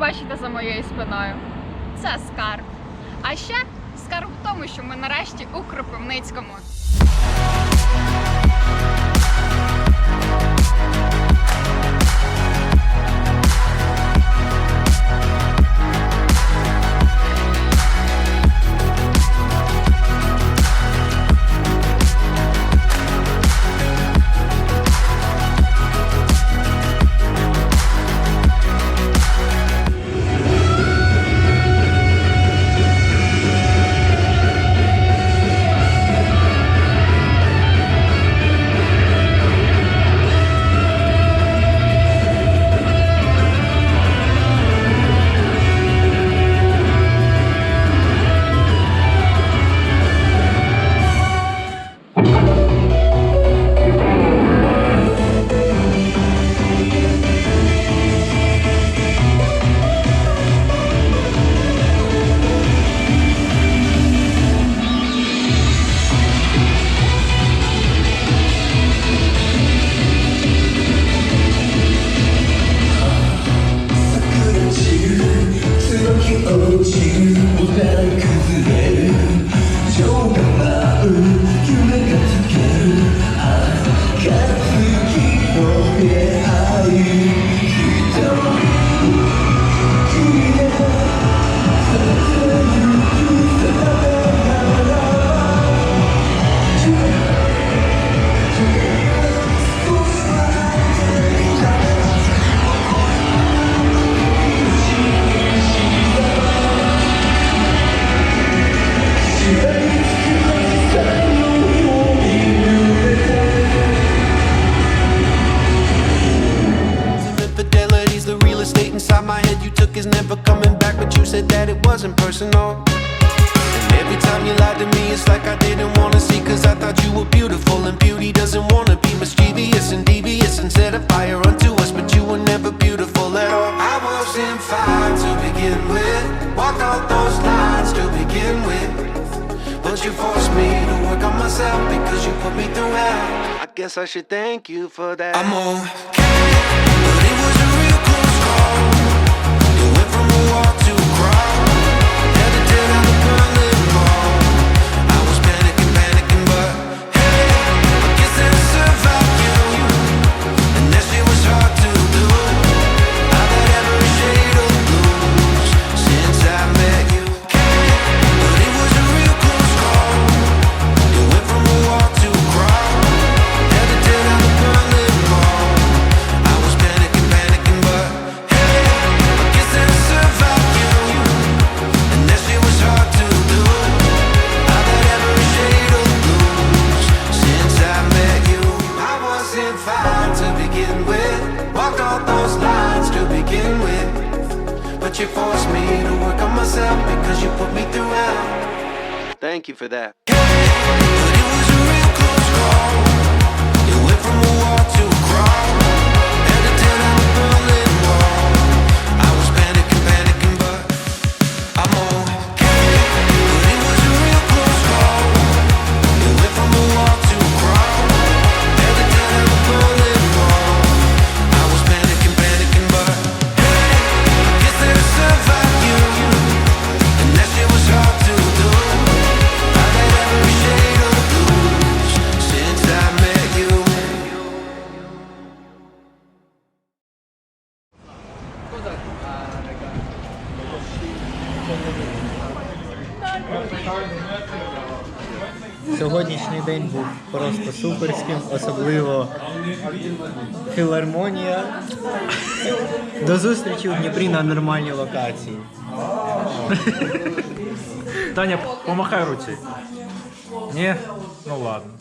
бачите за моєю спиною? Це скарб. А ще скарб в тому, що ми нарешті у Кропивницькому. Wasn't personal. And every time you lied to me, it's like I didn't wanna see, cause I thought you were beautiful, and beauty doesn't wanna be mischievous and devious and set a fire unto us, but you were never beautiful at all. I wasn't fine to begin with, walked all those lines to begin with. But you forced me to work on myself because you put me through hell. I guess I should thank you for that. I'm okay, but it was you forced me to work on myself because you put me through hell. Thank you for that. But it was a real close call. You went from a walk to a crawl. Сьогоднішній день був просто суперським, особливо філармонія. До зустрічі у Дніпрі на нормальній локації. Таня, помахай руці. Ні? Ну ладно.